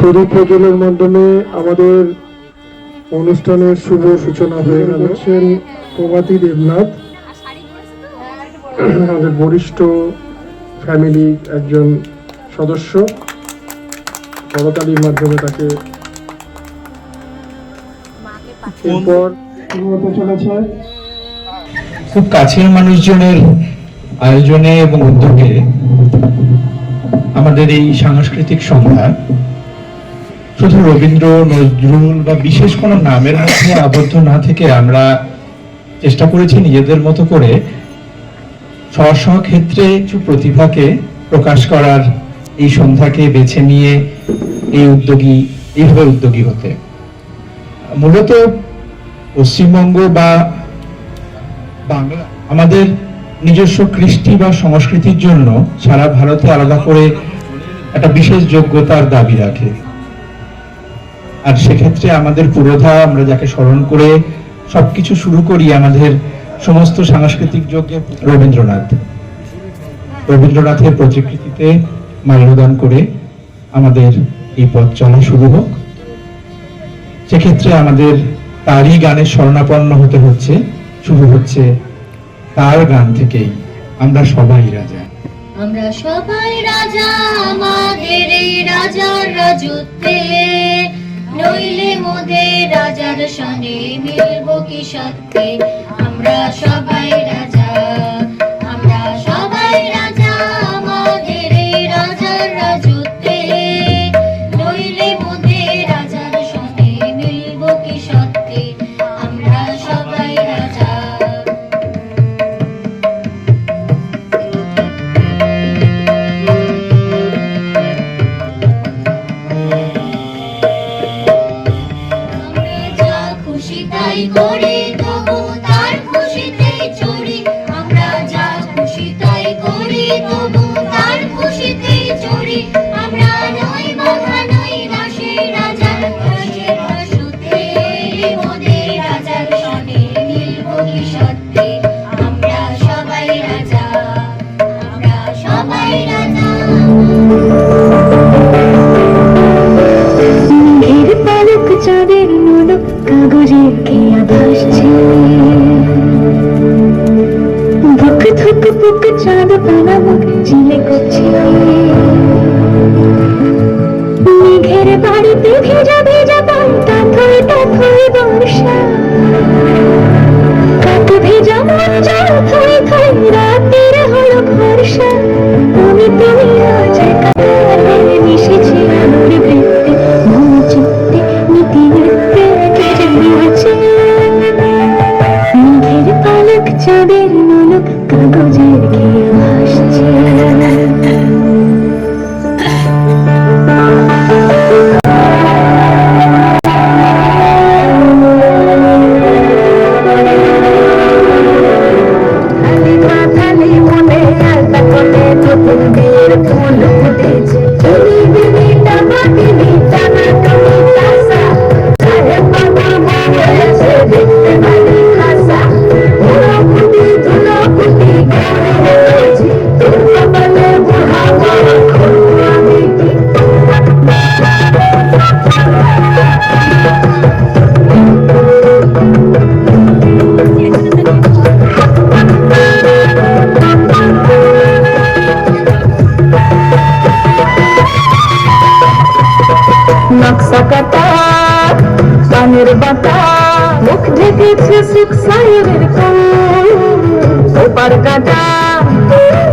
প্রদীপ প্রজ্বলের মাধ্যমে আমাদের অনুষ্ঠানের শুভ সূচনা হয়ে গেল। হচ্ছেন প্রভাতী দেবনাথ আমাদের বরিষ্ঠ ফ্যামিলি একজন সদস্য। করতালির মাধ্যমে তাকে এরপর শুরু হতে চলেছে খুব কাছের মানুষজনের আয়োজনে এবং উদ্যোগে আমাদের এই সাংস্কৃতিক সন্ধ্যা শুধু রবীন্দ্র, নজরুল বা বিশেষ কোনো নামের মধ্যে আবদ্ধ না থেকে আমরা চেষ্টা করেছি নিজেদের মতো করে স্ব ক্ষেত্রে কিছু প্রতিভাকে প্রকাশ করার এই সন্ধ্যাকে বেছে নিয়ে এই উদ্যোগী, এইভাবে উদ্যোগী হতে। মূলত পশ্চিমবঙ্গ বা বাংলা, আমাদের নিজস্ব কৃষ্টি বা সংস্কৃতির জন্য সারা ভারতে আলাদা করে একটা বিশেষ যোগ্যতার দাবি রাখে। আর সেক্ষেত্রে আমাদের পুরোধা, আমরা যাকে স্মরণ করে সবকিছু শুরু করি আমাদের সমস্ত সাংস্কৃতিক যজ্ঞে রবীন্দ্রনাথ। রবীন্দ্রনাথের প্রতিকৃতিতে মাল্যদান করে আমাদের এই পথ চলা শুরু হোক। সেক্ষেত্রে আমাদের তারই গানের শরণাপন্ন হতে হচ্ছে, শুরু হচ্ছে তার গান থেকেই। আমরা সবাই রাজা। আমরা সবাই রাজা, আমাদের এই রাজার রাজত্বে। নইলে মোদের রাজার সনে মিলবো কি সত্যি? আমরা সবাই রাজা আমরা সবাই রাজা চাঁদ পানা মুখ করছে। মেঘের বাড়িতে ভেজা ভেজা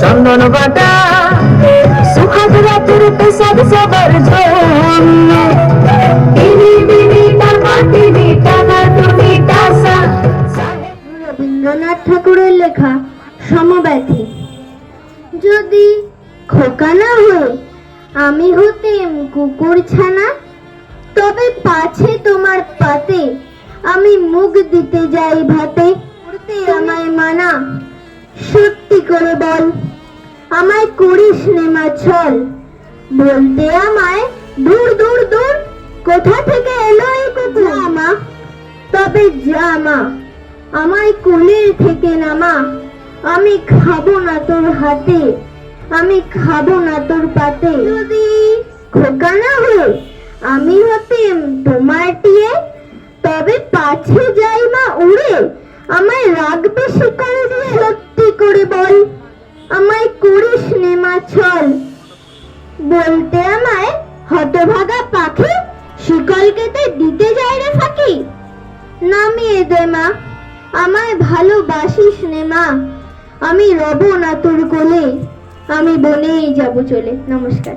চন্দন বাটা সুখাদ রাতের পেশাদ সবার রবীন্দ্রনাথ ঠাকুরের লেখা সমব্যথী যদি খোকা না হই, আমি হতেম কুকুর ছানা। তবে পাছে তোমার পাতে আমি মুখ দিতে যাই ভাতে করতে আমায় মানা। সত্যি করে বল আমায় করিস নে মা ছল বলতে আমায় দূর দূর দূর কোথা থেকে এলো এই কথা? মা তবে যা মা আমায় কোলের থেকে নামা। আমি খাব না তোর হাতে আমি খাব না তোর পাতে। যদি খোকা না হই আমি হতেম তোমার টিয়ে। তবে পাছে যাই মা, উড়ে। আমায় রাখবে দিয়ে সত্যি করে বল। আমায় করিস নে মা ছল বলতে আমায় হতভাগা পাখি শিকল কেটে দিতে যায় রে ফাঁকি। নামিয়ে দে মা, আমায় ভালোবাসিস নে মা। আমি রব না তোর কোলে, আমি বনেই যাব চলে। নমস্কার।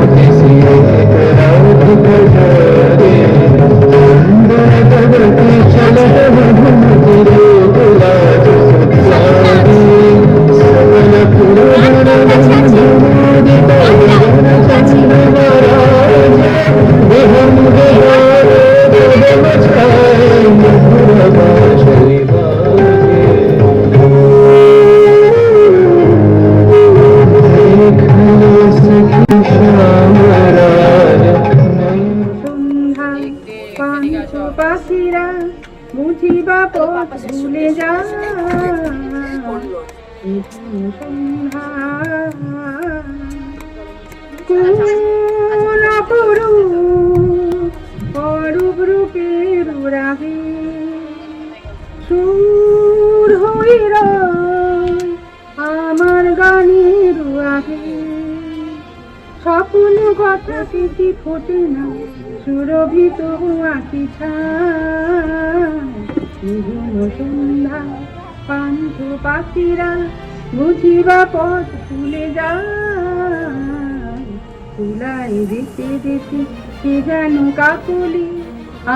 সন্ধ্যা পান্থ পাখিরা বুঝিবা পথ ভুলে যা অপরূপ অরূপ রূপের রাগে সুর হইর আমার গানের আগে। সকল কথা কি ফোটে না সুরভিত আঁকি ছাড় সন্ধ্যা পান্থ পাখিরা বুঝিবা পথ ভুলে যায়। তুলাই দিতে দিতে সে যেন কাকুলি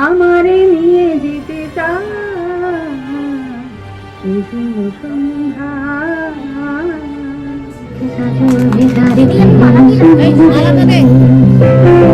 আমারে নিয়ে যেতে চায়। সন্ধ্যা Ay, malaga na eh.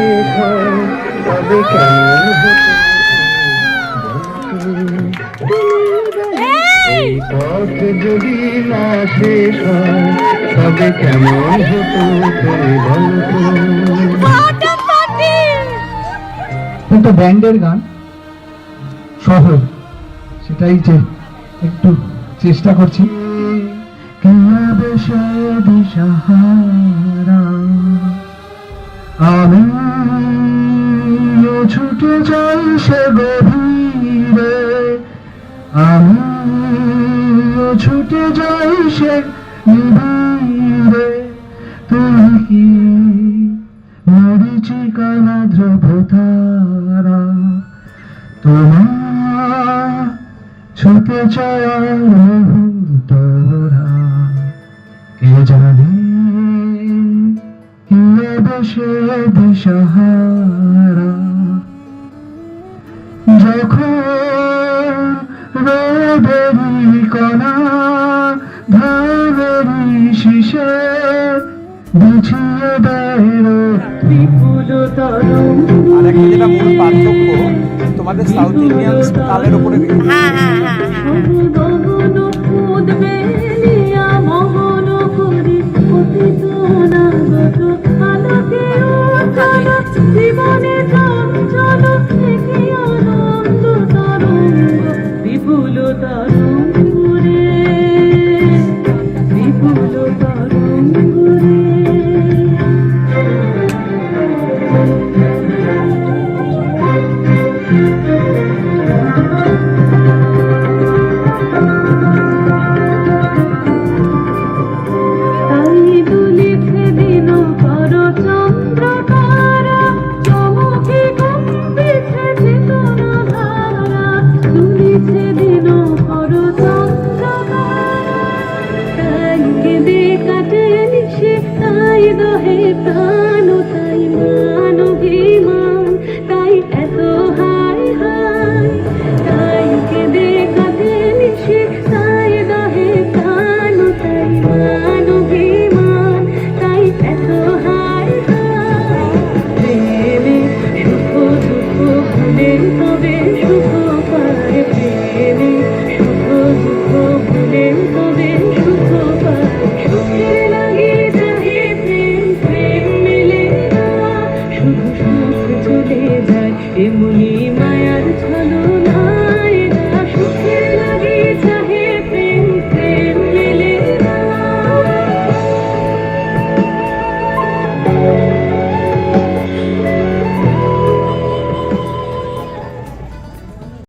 তবে কেমন পথ যদি না শেষ হয় তবে কেমন হতো তুমি বলতো? একটা ব্যান্ডের গান শহর সেটাই যে একটু চেষ্টা করছি। আমি ছুটে যাই সে গভীরে। আমি ছুটে যাই সে নিবিড়ে। তুমি কি মরিচিকা না ধ্রুবতারা তোমার ছুটে চায় মুহূর্তরা কে জানে কি দেশে দিশাহারা? যখন রোদেরি কণা ধানেরি শিশে বিছিয়ে দেয় রোদ। আর একটা যেটা মূল পার্থক্য তোমাদের সাউথ ইন্ডিয়ান তালের উপরে গগন উদ্বে নিয়া দহে প্রাণ।